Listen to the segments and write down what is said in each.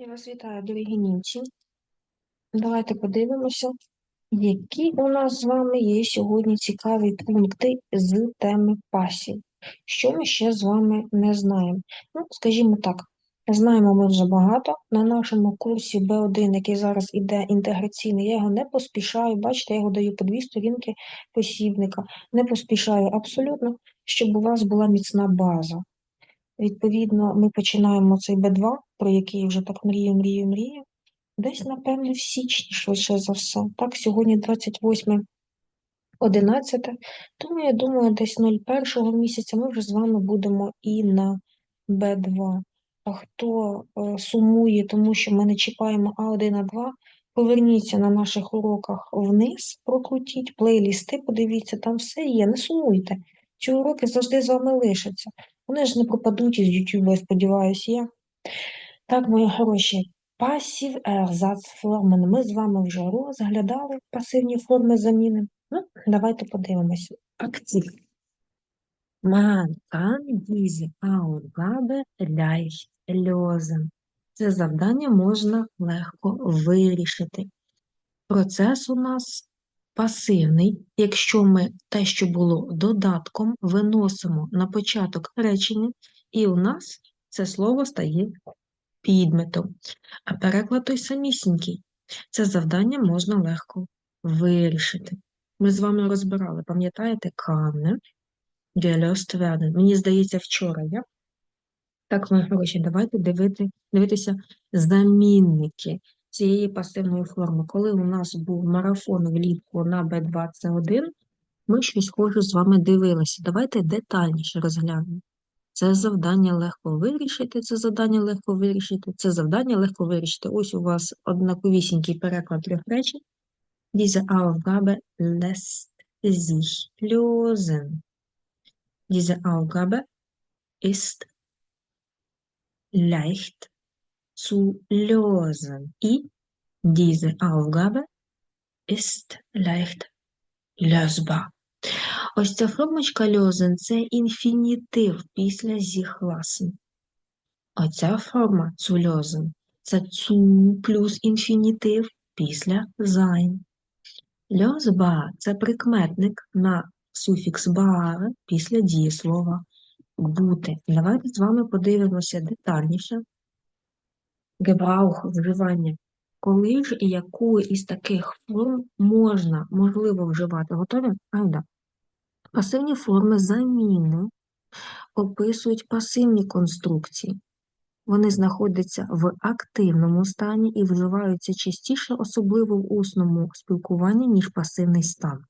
Я вас вітаю, дорогі німці. Давайте подивимося, які у нас з вами є сьогодні цікаві пункти з теми пасів. Що ми ще з вами не знаємо? Ну, скажімо так, знаємо ми вже багато. На нашому курсі B1, який зараз іде інтеграційний, я його не поспішаю. Бачите, я його даю по дві сторінки посібника. Не поспішаю абсолютно, щоб у вас була міцна база. Відповідно, ми починаємо цей Б2, про який я вже так мрію, мрію, мрію. Десь, напевно, в січні, швидше за все. Так, сьогодні 28 11, тому я думаю, десь 01 місяця ми вже з вами будемо і на Б2. А хто е, сумує, тому що ми не чіпаємо А1, А2, поверніться на наших уроках вниз, прокрутіть, плейлісти, подивіться, там все є, не сумуйте. Ці уроки завжди з вами лишаться. Вони ж не пропадуть із я сподіваюся, я. Так, мої хороші, пасів ерзацформен. Ми з вами вже розглядали пасивні форми заміни. Ну, давайте подивимося. Актив. Man kann diese Aufgabe leicht lösen. Це завдання можна легко вирішити. Процес у нас пасивний. Якщо ми те, що було додатком, виносимо на початок речення, і у нас це слово стає підметом. А переклад той самісінький. Це завдання можна легко вирішити. Ми з вами розбирали, пам'ятаєте, канне, gelöst. Мені здається, вчора я. Так, мої гроші, давайте дивити, дивитися замінники цієї пасивної форми. Коли у нас був марафон влітку на B21, ми щось схоже з вами дивилися. Давайте детальніше розглянемо. Це завдання легко вирішити, це завдання легко вирішити, це завдання легко вирішити. Ось у вас однаковісінький переклад трьох речень. Diese Aufgabe lässt sich lösen. Diese Aufgabe ist leicht zu lösen. І diese Aufgabe ist leicht lösbar. Ось ця формочка lösen – це інфінітив після lassen. Оця форма zu lösen – це zu плюс інфінітив після sein. Lösbar – це прикметник на суфікс bar після дієслова бути. Давайте з вами подивимося детальніше. Гебраух вживання. Коли ж і яку із таких форм можна, можливо вживати? Готові? Айда. Пасивні форми заміни описують пасивні конструкції. Вони знаходяться в активному стані і вживаються частіше, особливо в усному спілкуванні, ніж пасивний стан.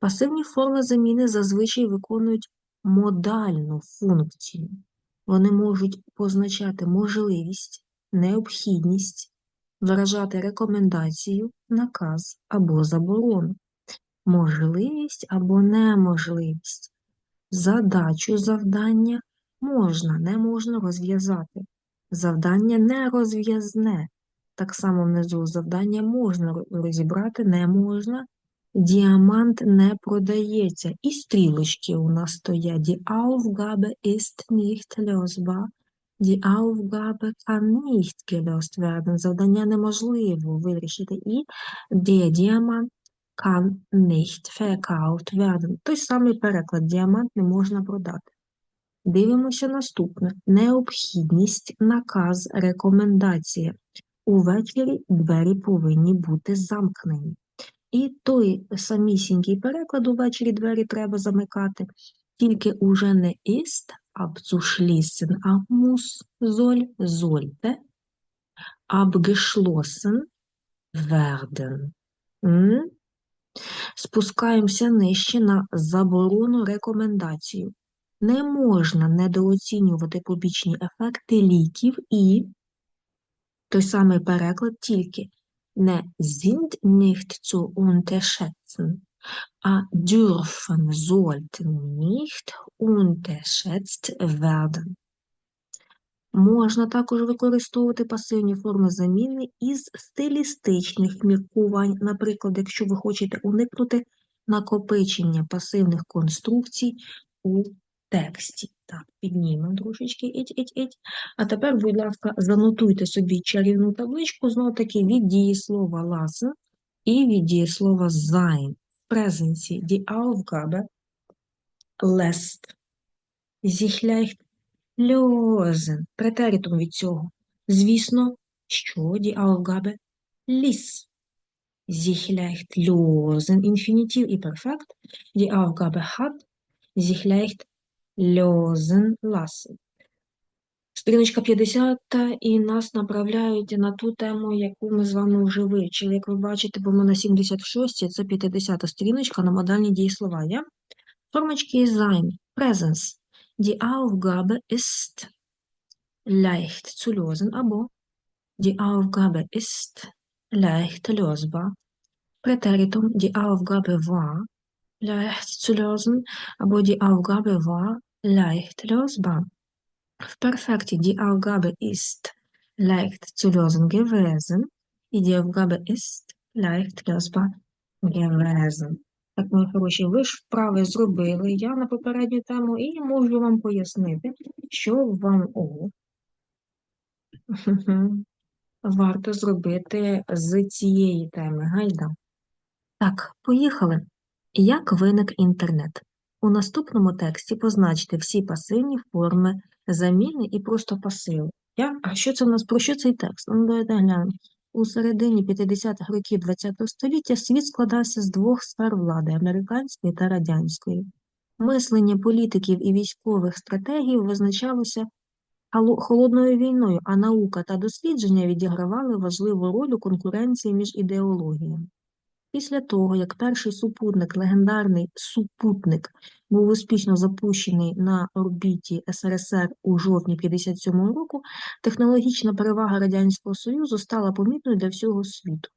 Пасивні форми заміни зазвичай виконують модальну функцію. Вони можуть позначати можливість, необхідність, виражати рекомендацію, наказ або заборону, можливість або неможливість, задачу завдання можна, не можна розв'язати. Завдання не розв'язне. Так само внизу завдання можна розібрати, не можна. Діамант не продається. І стрілочки у нас стоять. Die Aufgabe ist nicht lösbar. Die Aufgabe kann nicht gelöst werden. Завдання неможливо вирішити. І der Diamant kann nicht verkauft werden. Той самий переклад. Діамант не можна продати. Дивимося наступне. Необхідність, наказ, рекомендація. Увечері двері повинні бути замкнені. І той самісінький переклад увечері двері треба замикати, тільки уже не ist abzuschließen, а muss, soll, sollte abgeschlossen werden. М? Спускаємося нижче на заборону рекомендацію. Не можна недооцінювати побічні ефекти ліків і той самий переклад тільки не sind nicht zu unterschätzen, а dürfen, sollten nicht unterschätzt werden. Можна також використовувати пасивні форми заміни із стилістичних міркувань. Наприклад, якщо ви хочете уникнути накопичення пасивних конструкцій у тексті. Піднімемо трошечки, іть, іть, іть. А тепер, будь ласка, занотуйте собі чарівну табличку, знову таки від дієслова lassen і від дієслова sein. В презенці die Aufgabe lässt sich leicht lösen. Претеритум від цього. Звісно, що die Aufgabe ließ sich leicht lösen. Інфінітив і перфект. Die Aufgabe hat sich leicht lösen lassen. Сторіночка 50, і нас направляють на ту тему, яку ми з вами вивчили. Як ви бачите, бо ми на 76, це 50 сторіночка на модальні дієслова. Я? Формочки sein, Presence. Die Aufgabe ist leicht zu lösen, або lösbar. Präteritum, die Aufgabe war leicht або war leicht lösbar. В перфекті die Aufgabe ist leicht zu lösen gewesen і die Aufgabe ist leicht lösbar gewesen. Так, мої хороші, ви ж вправи зробили, я на попередню тему, і можу вам пояснити, що вам о, варто зробити з цієї теми. Гайда. Так, поїхали. Як виник інтернет? У наступному тексті позначте всі пасивні форми заміни і просто пасиви. Я? А що це у нас? Про що цей текст? Ну, давайте глянемо. У середині 50-х років ХХ століття світ складався з двох сфер влади американської та радянської. Мислення політиків і військових стратегій визначалося холодною війною, а наука та дослідження відігравали важливу роль у конкуренції між ідеологіями. Після того, як перший супутник, легендарний супутник, був успішно запущений на орбіті СРСР у жовтні 57 року, технологічна перевага Радянського Союзу стала помітною для всього світу.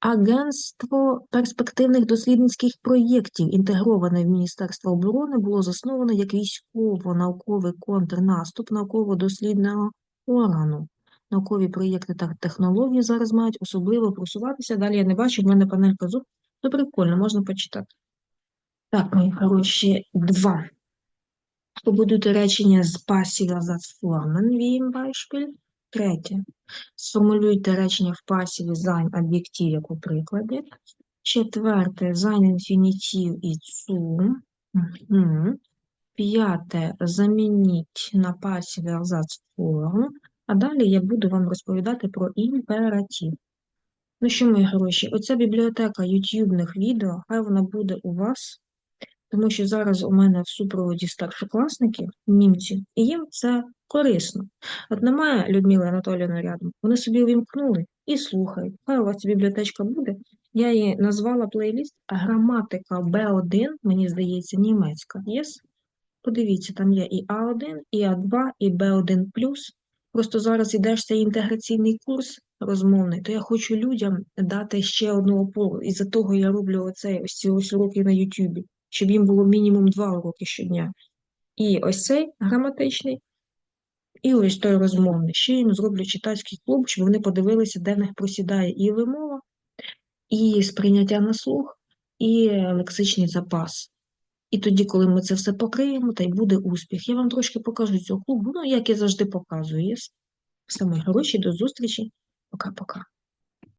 Агентство перспективних дослідницьких проєктів, інтегроване в Міністерство оборони, було засновано як військово-науковий контрнаступ науково-дослідного органу. Наукові проєкти та технології зараз мають особливо просуватися. Далі я не бачу, в мене панелька зуб. Ну, прикольно, можна почитати. Так, мої хороші, два. Побудуйте речення з пасіва Satzformen, wie im Beispiel. Третє. Сформулюйте речення в пасіві sein об'єктив, як у прикладі. Четверте. Sein інфінітив і. Мгм. П'яте. Замініть на пасіві Ersatzform. А далі я буду вам розповідати про імператив. Ну що, мої хороші, оця бібліотека ютубних відео, хай вона буде у вас, тому що зараз у мене в супроводі старшокласників, німці, і їм це корисно. От немає Людмили Анатоліївни рядом, вони собі увімкнули і слухають. Хай у вас ця бібліотечка буде. Я її назвала плейліст Граматика Б1, мені здається, німецька. Єс? Подивіться, там є і А1, і А2, і Б1+. Просто зараз йдеш цей інтеграційний курс розмовний, то я хочу людям дати ще одну опору. І за того я роблю оцей, ось ці ось уроки на Ютубі, щоб їм було мінімум два уроки щодня. І ось цей граматичний, і ось той розмовний. Ще їм зроблю читацький клуб, щоб вони подивилися, де в них просідає і вимова, і сприйняття на слух, і лексичний запас. І тоді, коли ми це все покриємо, та й буде успіх. Я вам трошки покажу цього клубу, ну, як я завжди показую. Єс? гроші, до зустрічі. Пока-пока.